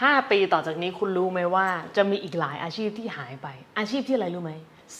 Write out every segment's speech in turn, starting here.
5 ปีต่อจากนี้คุณรู้ไหมว่า จะมีอีกหลายอาชีพที่หายไป อาชีพที่อะไรรู้ไหม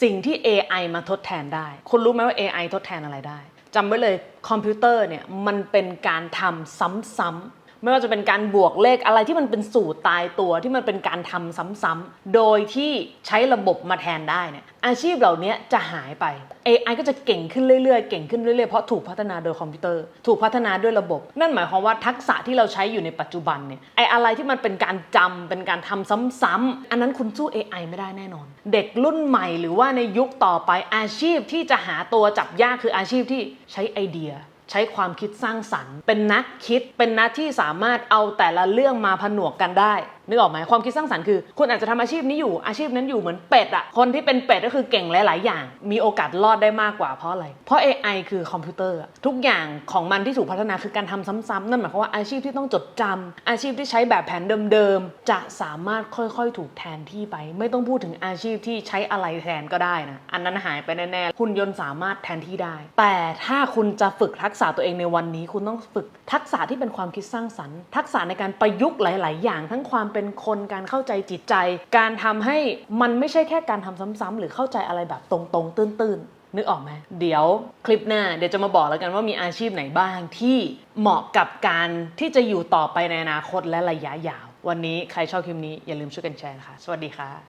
สิ่งที่ AI มาทดแทนได้ คุณรู้ไหมว่า AI ทดแทนอะไรได้จำไว้เลยคอมพิวเตอร์เนี่ยมันเป็นการทำซ้ำๆ ไม่ว่าจะเป็นการบวกเลขอะไรที่มันเป็นสูตรตายตัวที่มันเป็นการทำซ้ำๆโดยที่ใช้ระบบมาแทนได้เนี่ยอาชีพเหล่านี้จะหายไป AI ก็จะเก่งขึ้นเรื่อยๆ เก่งขึ้นเรื่อยๆ เพราะถูกพัฒนาโดยคอมพิวเตอร์ ถูกพัฒนาด้วยระบบ นั่นหมายความว่าทักษะที่เราใช้อยู่ในปัจจุบันเนี่ยไออะไรที่มันเป็นการจำเป็นการทำซ้ำๆอันนั้นคุณสู้ AI ไม่ได้แน่นอน เด็กรุ่นใหม่หรือว่าในยุคต่อไปอาชีพที่จะหาตัวจับยากคืออาชีพที่ใช้ไอเดีย ใช้ความคิดสร้างสรรค์ เป็นนักคิดเป็นนักที่สามารถเอาแต่ละเรื่องมาผนวกกันได้ นึกออกไหมความคิดสร้างสรรค์คือคุณอาจจะทำอาชีพนี้อยู่อาชีพนั้นอยู่เหมือนเป็ดอะคนที่เป็นเป็ดก็คือเก่งหลาย ๆ อย่าง มีโอกาสรอดได้มากกว่าเพราะอะไร เพราะ AI คือคอมพิวเตอร์อะทุกอย่างของมันที่ถูกพัฒนาคือการทำซ้ำๆนั่นหมายความว่าอาชีพที่ต้องจดจำอาชีพที่ใช้แบบแผนเดิม ๆ จะสามารถค่อย ๆ ถูกแทนที่ไป ไม่ต้องพูดถึงอาชีพที่ใช้อะไรแทนก็ได้นะอันนั้นหายไปแน่ๆหุ่นยนต์สามารถแทนที่ได้ แต่ถ้าคุณจะฝึกทักษะตัวเองในวันนี้ คุณต้องฝึกทักษะที่เป็นความคิดสร้างสรรค์ ทักษะในการประยุกต์หลาย ๆ อย่างทั้งความเป็น็นคนการเข้าใจจิตใจ การทำให้มันไม่ใช่แค่การทำซ้ำๆหรือเข้าใจอะไรแบบตรงๆ ตื้นๆนึกออกไหมเดี๋ยวคลิปหน้าเดี๋ยวจะมาบอกแล้วกันว่ามีอาชีพไหนบ้างที่เหมาะกับการที่จะอยู่ต่อไปในอนาคตและระยะยาว วันนี้ใครชอบคลิปนี้อย่าลืมช่วยกันแชร์นะคะสวัสดีค่ะ